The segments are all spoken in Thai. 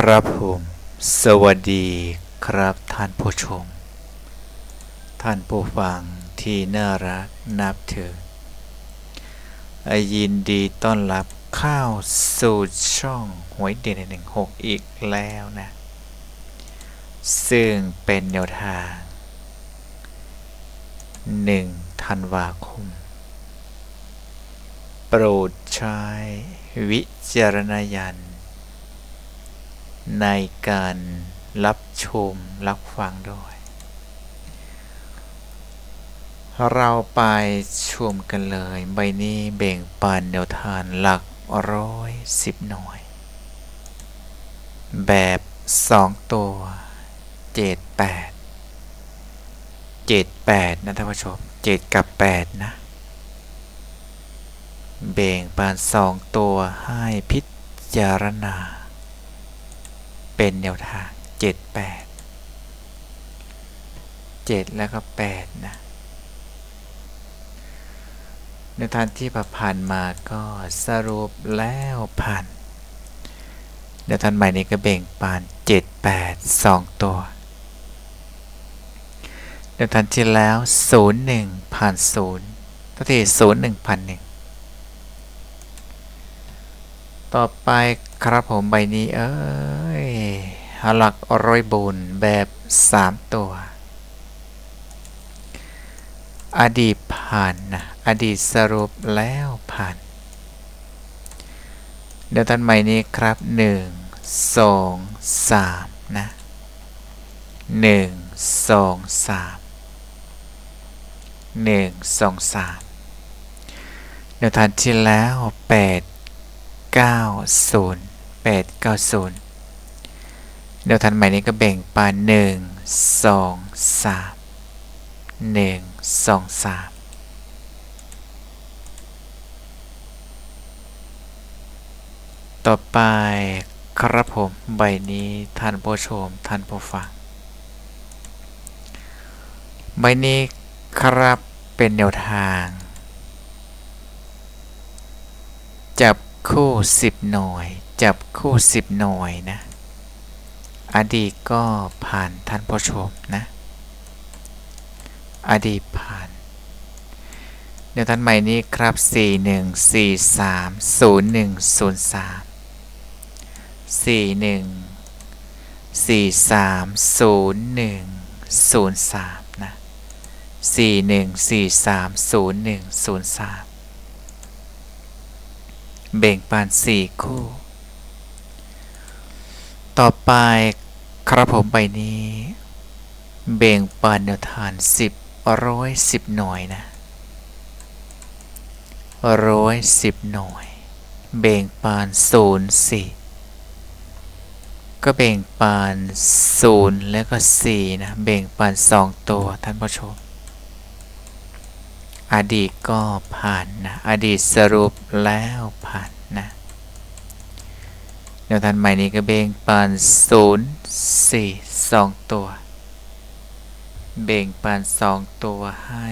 ครับผม สวัสดีครับท่านผู้ชม ท่านผู้ฟังที่น่ารักนับถือยินดีต้อนรับเข้าสู่ช่องหวยเด่นหนึ่งหกอีกแล้วนะ ซึ่งเป็นแนวทาง1ธันวาคม โปรดใช้วิจารณญาณ ในการรับชมรับฟังด้วย เราไปชมกันเลย ใบนี้เบ่งปันแนวทานหลักร้อยสิบหน่วย แบบสองตัวเจ็ดแปดเจ็ดแปดนะท่านผู้ชมเจ็ดกับแปดนะ เบ่งปานสองตัวให้พิจารณา เป็นแนวทางเจ็ดแปดเจ็ดแล้วก็แปดนะในทางที่ผ่านมาก็สรุปแล้วผ่านในทานใหม่นี้ก็เบ่งปานเจ็ดแปดสองตัวในทันที่แล้วศูนย์หนึ่งผ่านศูนย์ทันทีศูนย์หนึ่งพันหนึ่งต่อไป ครับผมใบนี้เอ้ยหลักร้อยบุญแบบสามตัว อดีตผ่านนะอดีตสรุปแล้วผ่าน เดี๋ยวท่านใหม่นี้ครับหนึ่งสองสามนะหนึ่งสองสามหนึ่งสองสามเดี๋ยวทันที่แล้วแปด เก้าศูนย์แปดเก้าศูนย์เดี๋ยวทันใหม่นี้ก็แบ่งปานหนึ่งสองสามหนึ่งสองสามต่อไปครับผมใบนี้ท่านผู้ชมท่านผู้ฟัง ใบนี้ครับเป็นแนวทาง จับคู่สิบหน่วย จับคู่สิบหน่วยนะ อดีตก็ผ่านท่านผู้ชมนะ อดีตผ่าน เดี๋ยวท่านใหม่นี้ครับ 4 1 4 3 0 1 0 3 4 1 4 3 0 1 0 3นะ4 1 4 3 0 1 0 3เบ่งปาน4คู่ ต่อไปครับผมใบนี้ เบ่งปานแนวทาน 10ร้อยสิบหน่วยนะร้อยสิบหน่วย เบ่งปานศูนย์สี่ก็เบ่งปานศูนย์แล้วก็สี่นะ เบ่งปานสองตัวท่านผู้ชม อดีตก็ผ่านนะ อดีตสรุปแล้วผ่านนะ แนวทานใหม่นี้ก็เบ่งปานศูนย์สี่สองตัว เบ่งปานสองตัวให้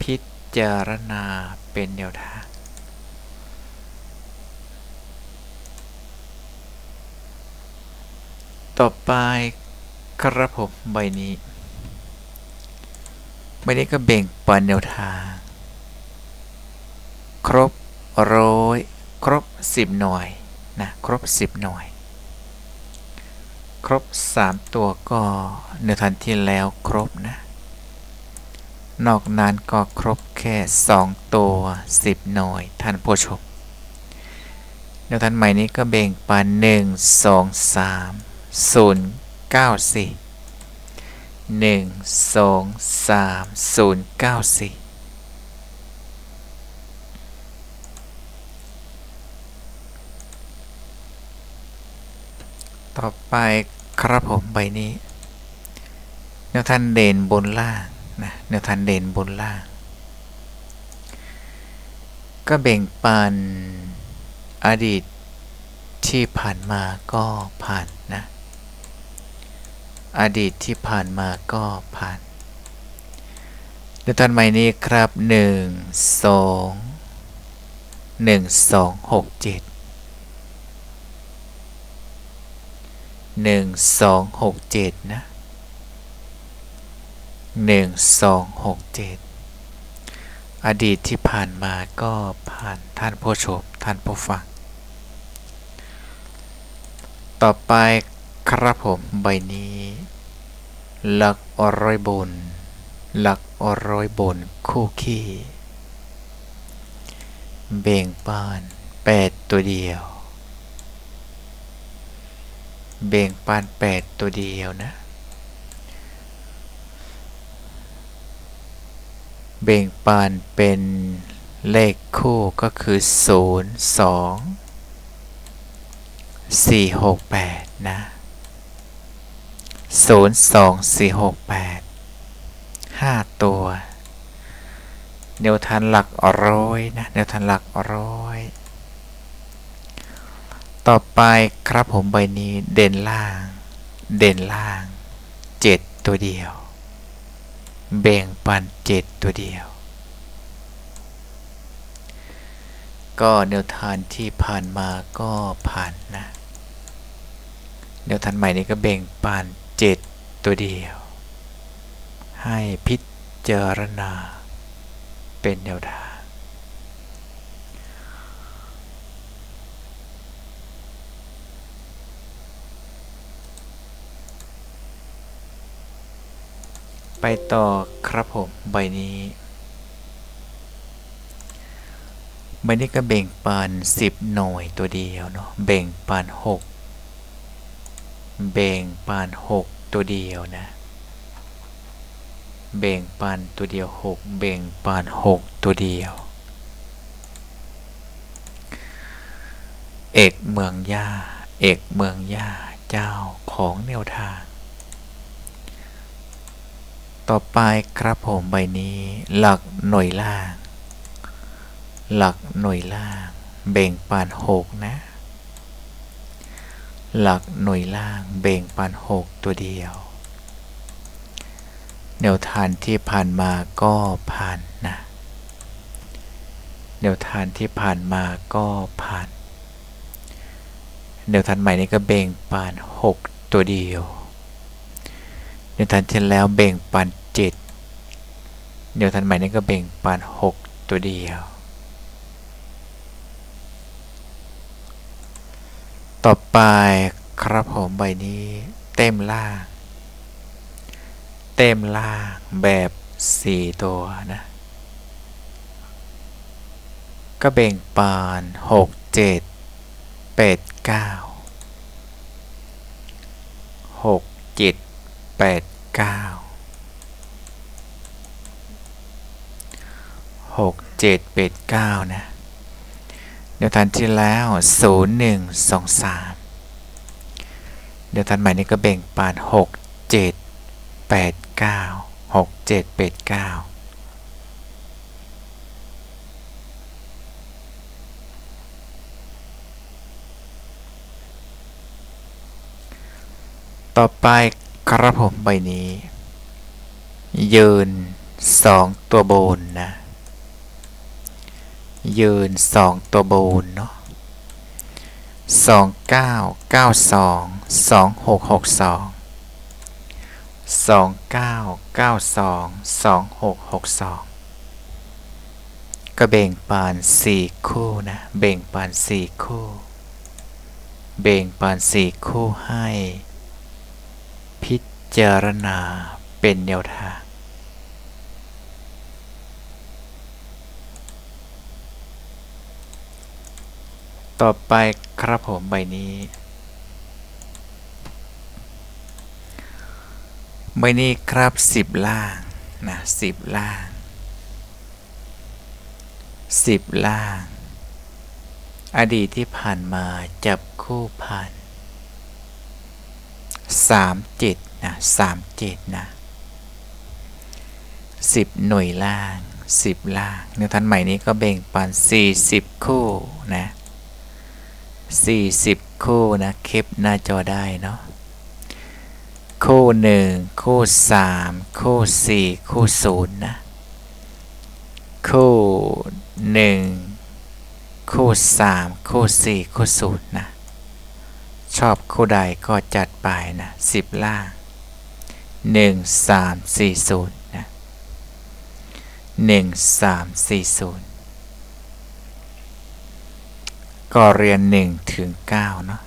พิจารณาเป็นแนวทางต่อไปครับผมใบนี้ใบนี้ก็เบ่งปันแนวทาง ครบร้อยครบสิบหน่วย นะครบ 10 หน่วย ครบ 3 ตัวก็เนื้อทันที่แล้วครบนะนอกนั้นก็ครบแค่ 2 ตัว 10 หน่วยท่านผู้ชมเดี๋ยทันใหม่นี้ก็เบ่งปัน1 2 3 0 9 4 1 2 3 0 9 4 ต่อไปครับผมใบนี้ แนวทันเด่นบนล่างนะแนวทันเด่นบนล่าง ก็แบ่งปันอดีตที่ผ่านมาก็ผ่านนะ อดีตที่ผ่านมาก็ผ่านเดี๋ยวตอนใหม่นี้ครับ 1 2 1 2 6 7 หนึ่งสองหกเจ็ดนะหนึ่งสองหกเจ็ดอดีตที่ผ่านมาก็ผ่านท่านผู้ชมท่านผู้ฟัง ต่อไปครับผมใบนี้ หลักอร้อยบน หลักอร้อยบนคู่ขี้ เบ่งปานแปดตัวเดียว เบ่งปานแปดตัวเดียวนะ เบ่งปานเป็นเลขคู่ก็คือศูนย์สองสี่หกแปดนะศูนย์สองสี่หกแปดห้าตัว แนวทันหลักร้อยนะแนวทันหลักร้อย ต่อไปครับผมใบนี้เด่นล่าง เด่นล่างเจ็ดตัวเดียว แบ่งปันเจ็ดตัวเดียว ก็แนวทานที่ผ่านมาก็ผ่านนะแนวทานใหม่นี้ก็แบ่งปันเจ็ดตัวเดียว ให้พิจารณาเป็นแนวทาง ไปต่อครับผมใบนี้ใบนี้ก็แบ่งปัน10 หน่วยตัวเดียวเนาะแบ่งปัน6แบ่งปัน6ตัวเดียวนะแบ่งปันตัวเดียว 6 แบ่งปัน6ตัวเดียว เอกเมืองย่า เอกเมืองย่า เจ้าของแนวทาง ต่อไปครับผมใบนี้ หลักหน่วยล่าง หลักหน่วยล่าง แบ่งปันหกนะ หลักหน่วยล่างแบ่งปันหกตัวเดียว แนวทานที่ผ่านมาก็ผ่านนะแนวทานที่ผ่านมาก็ผ่านแนวทานใหม่นี้ก็แบ่งปันหกตัวเดียว เดี่ยวทันที่แล้วเบ่งปันเจ็ดเดี่ยวทันใหม่นี่ก็เบ่งปันหกตัวเดียว ต่อไปครับผมใบนี้เต็มล่าง เต็มล่างแบบสี่ตัวนะ ก็เบ่งปานหกเจ็ดแปดเก้าหกเจ็ด แปดเก้าหกเจ็ดแปดเก้านะเดี๋ยวทันที่แล้วศูนย์หนึ่งสองสามเดี๋ยวทันใหม่นี้ก็แบ่งปานหกเจ็ดแปดเก้าหกเจ็ดแปดเก้าต่อไป ครับผมใบนี้ ยืนสองตัวบนนะ ยืนสองตัวบนเนาะสองเก้าเก้าสองสองหกหกสองสองเก้าเก้าสองสองหกหกสองก็แบ่งปานสี่คู่นะแบ่งปานสี่คู่แบ่งปานสี่คู่ให้ พิจารณาเป็นแนวทาง ต่อไปครับผมใบนี้ ใบนี้ครับสิบล่างนะสิบล่างสิบล่าง อดีตที่ผ่านมาจับคู่ผ่าน สามเจ็ดนะสามเจ็ดนะสิบหน่วยล่างสิบล่างในทันใหม่นี้ก็แบ่งปันสี่สิบคู่นะสี่สิบคู่นะคลิปหน้าจอได้เนาะคู่หนึ่งคู่สามคู่สี่คู่ศูนย์นะ คู่หนึ่งคู่สามคู่สี่คู่ศูนย์นะ ชอบคู่ใดก็จัดไปนะสิบล่างหนึ่งสามสี่ศูนย์นะหนึ่งสามสี่ศูนย์ก็เรียนหนึ่งถึงเก้าเนาะ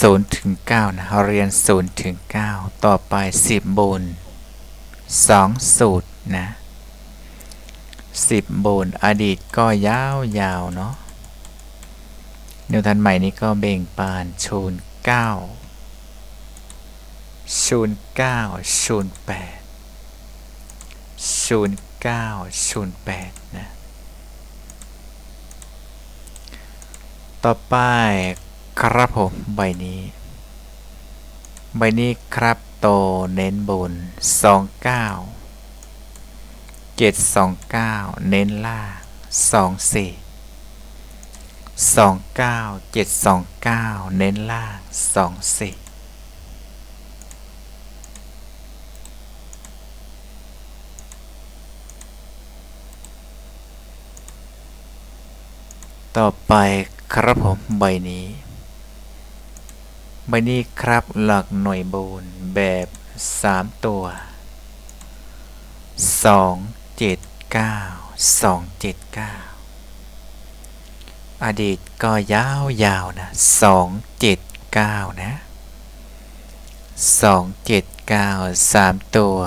ศูนย์ถึงเก้านะเรียนศูนย์ถึงเก้าต่อไปสิบบนสองสูตรนะสิบบนอดีตก็ยาวยาวเนาะ นิวทันใหม่นี้ก็เบ่งปานชูนเก้าศูนเก้าศูนแปดศูนเก้าศูนแปดนะ ต่อไปครับผมใบนี้ ใบนี้ครับโตเน้นบนสองเก้าเจ็ดสองเก้าเน้นล่างส องสี่สองเก้าเจ็ดสองเก้าเน้นล่างสองสี่ต่อไปครับผมใบนี้ ใบนี้ครับหลักหน่วยบูนแบบ 3 ตัว 2 7 9 2 7 9 อดีตก็ยาวยาวนะ2 7 9นะ2 7 9 3ตัว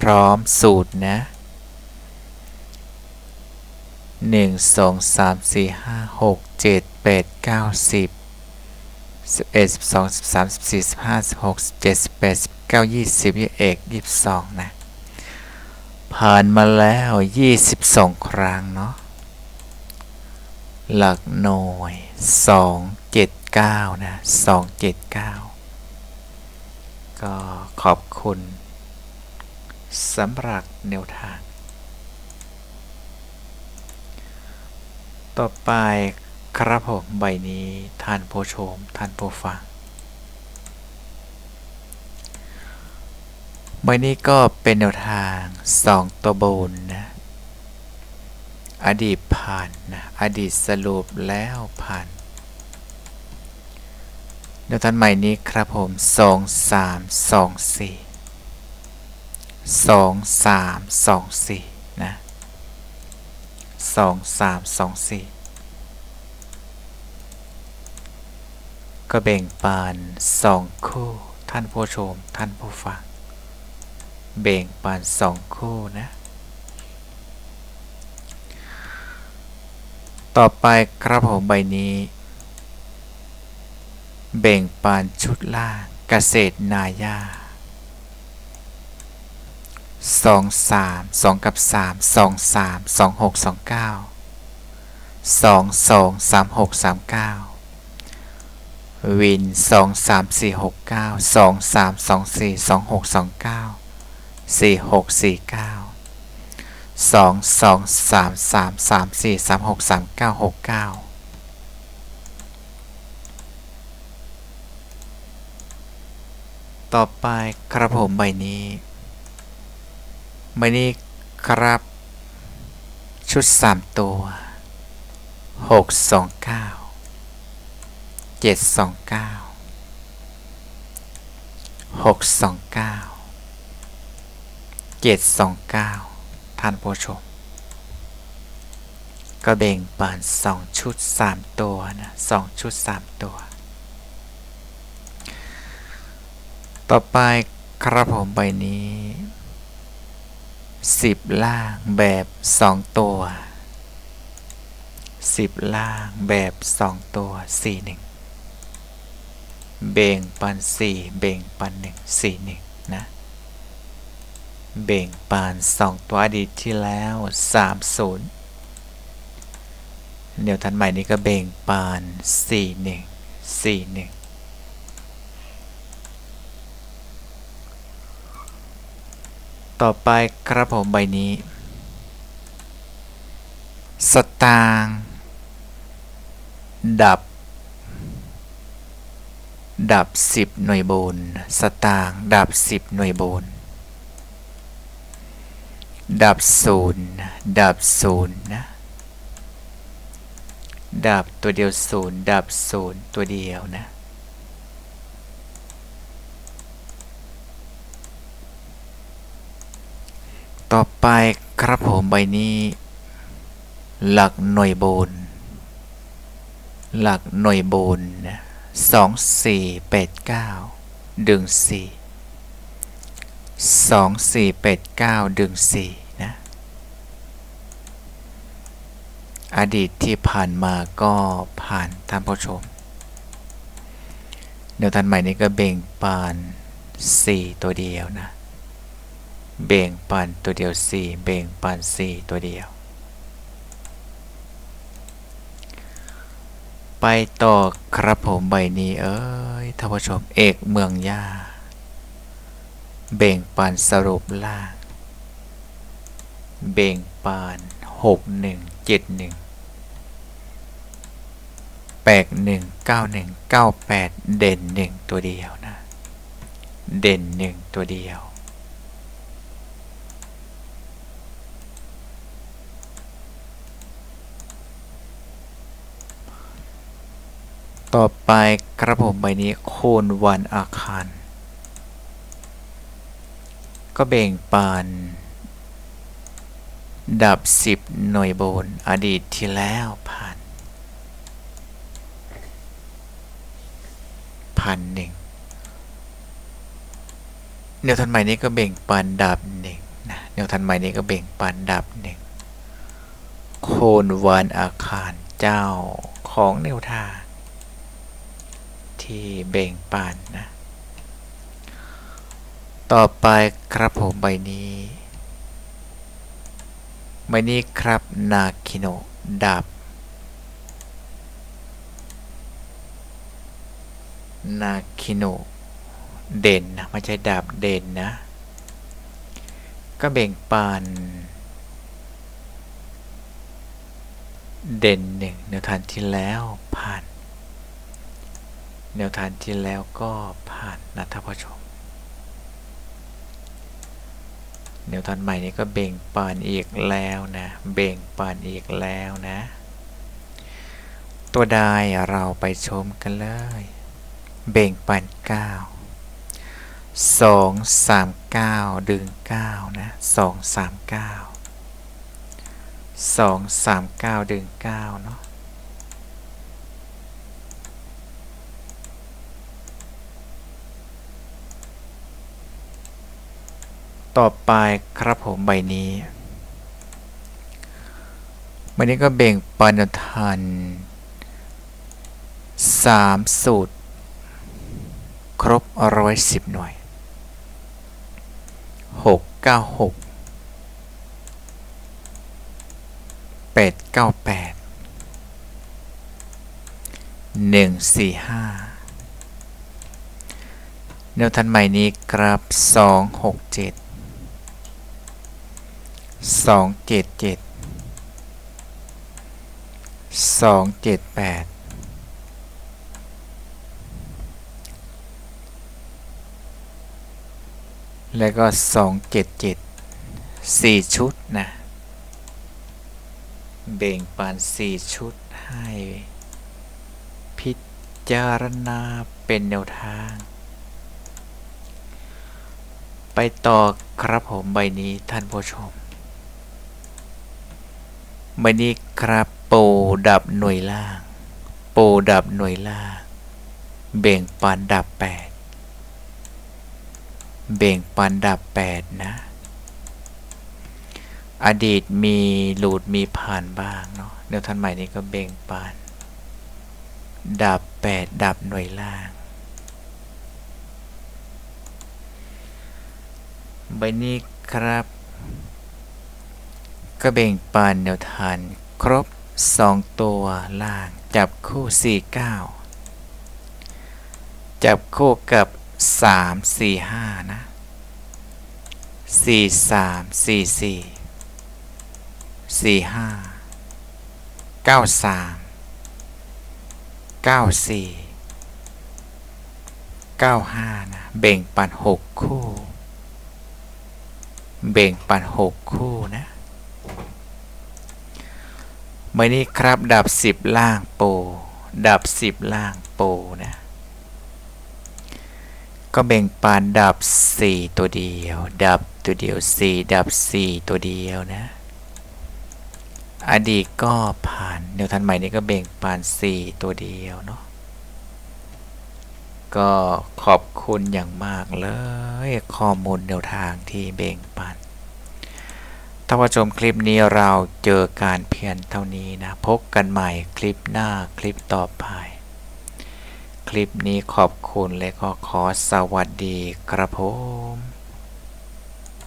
พร้อมสูตรนะหนึ่งสองสามสี่ห้าหกเจ็ดแปดเก้าสิบสิบเอ็ดสิบสองสิบสามสิบสี่สิบห้าสิบหกสิบเจ็ดสิบแปดสิบเก้ายี่สิบยี่เอกยี่สิบสองนะ ผ่านมาแล้วยี่สิบสองครั้งเนาะ หลักหน่วยสองเจ็ดเก้านะสองเจ็ดเก้าก็ขอบคุณสำหรับแนวทาง ต่อไปครับผมใบนี้ท่านผู้ชม ท่านผู้ฟัง ใบนี้ก็เป็นแนวทางสองตัวบนนะ อดีตผ่านนะอดีตสรุปแล้วผ่านแนวทางใหม่นี้ครับผมสองสามสองสี่สองสามสองสี่นะสองสามสองสี่ก็แบ่งปานสองคู่ ท่านผู้ชม ท่านผู้ฟัง แบ่งปานสองคู่นะ ต่อไปครับผมใบนี้แบ่งปานชุดล่างเกษตรนายาสองสามสองกับสามสองสามสองหกสองเก้าสองสองสามหกสามเก้าวินสองสามสี่หกเก้าสองสามสองสี่สองหกสองเก้าสี่หกสี่เก้า สองสองสามสามสามสี่สามหกสามเก้าหกเก้าต่อไปครับผมใบนี้ ใบนี้ครับ ชุดสามตัวหกสองเก้าเจ็ดสองเก้าหกสองเก้าเจ็ดสองเก้า ท่านผู้ชม ก็แบ่งปันสองชุดสามตัวนะสองชุดสามตัว ต่อไปครับผมใบนี้สิบล่างแบบสองตัวสิบล่างแบบสองตัวสี่หนึ่งเบ่งปันสี่เบ่งปันหนึ่งสี่หนึ่ง เบ่งปันสองตัวอดีตที่แล้วสามศูนย์เดี๋ยวทันใหม่นี้ก็เบ่งปานสี่หนึ่งสี่หนึ่งต่อไปครับผมใบนี้ สตางดับ ดับสิบหน่วยบน สตางดับสิบหน่วยบน ดับศูนย์ดับศูนย์นะดับตัวเดียวศูนย์ดับศูนย์ตัวเดียวนะต่อไปครับผมใบนี้ หลักหน่วยบน หลักหน่วยบนนะสองสี่แปดเก้าดึงสี่ สองสี่แปดเก้าดึงสี่นะ อดีตที่ผ่านมาก็ผ่านท่านผู้ชมแนวทันใหม่นี้ก็เบ่งปาน 4 ตัวเดียวนะ เบ่งปานตัวเดียว 4 เบ่งปาน 4 ตัวเดียว ไปต่อครับผมใบนี้เอ้ยท่านผู้ชม เอกเมืองย่า เบ่งปานสรุปล่างเบ่งปาน6 1 7 1แปดหนึ่งเก้าหนึ่งเก้าแปดเด่นหนึ่งตัวเดียวนะ เด่นหนึ่งตัวเดียว ต่อไปกระผมใบนี้โคนวันอาคาร ก็เบ่งปานดับสิบหน่วยบนอดีตที่แล้วผ่านพันหนึ่งแนวทันใหม่นี้ก็เบ่งปันดับหนึ่งนะแนวทันใหม่นี้ก็เบ่งปันดับหนึ่งโคนวานอาคารเจ้าของแนวทางที่เบ่งปันนะ ต่อไปครับผมใบนี้ใบนี้ครับนาคิโนดับนาคิโนเด่นนะไม่ใช่ดาบเด่นนะ ก็เบ่งปานเด่นหนึ่งแนวทางที่แล้วผ่าน แนวทางที่แล้วก็ผ่านนะท่านผู้ชม แนวทางใหม่นี้ก็เบ่งปานอีกแล้วนะ เบ่งปานอีกแล้วนะ ตัวใดเราไปชมกันเลย เบ่งปันเก้าสองสามเก้าดึงเก้านะสองสามเก้าสองสามเก้าดึงเก้าเนาะ ต่อไปครับผมใบนี้ใบนี้ก็เบ่งปันทันสามสูตร ครบร้อยสิบหน่วยหกเก้าหกแปดเก้าแปดหนึ่งสี่ห้าแนวทันใหม่นี้ครับสองหกเจ็ด สองเจ็ดเจ็ดสองเจ็ดแปดแล้วก็สองเจ็ดเจ็ดสี่ชุดนะเบ่งปานสี่ชุดให้ พิจารณาเป็นแนวทาง ไปต่อครับผมใบนี้ท่านผู้ชม บนี้ครับโปดับหน่วยล่าง โปดับหน่วยล่าง เบ่งปานดับแปดเบ่งปันดับแปดนะ อดีตมีหลุดมีผ่านบ้างเนาะแนวทันใหม่นี้ก็เบ่งปันดับแปดดับหน่วยล่างใบนี้ครับ ก็เบ่งปันแนวทานครบสองตัวล่าง จับคู่สี่เก้าจับคู่กับสามสี่ห้านะสี่สามสี่สี่สี่ห้าเก้าสามเก้าสี่เก้าห้านะ เบ่งปันหกคู่ เบ่งปันหกคู่นะ มื่อนี้ครับดับสิบล่างโปดับสิบล่างโปนะก็แบ่งปันดับ 4 ตัวเดียว ดับตัวเดียว 4 ดับ 4 ตัวเดียวนะ อดีตก็ผ่านแนวทางใหม่นี้ก็แบ่งปัน4 ตัวเดียวเนาะก็ขอบคุณอย่างมากเลย ข้อมูลแนวทางที่แบ่งปัน ถ้าว่าชมคลิปนี้เราเจอการเพียนเท่านี้นะ พบกันใหม่คลิปหน้าคลิปต่อไป คลิปนี้ขอบคุณและก็ขอสวัสดีครับผม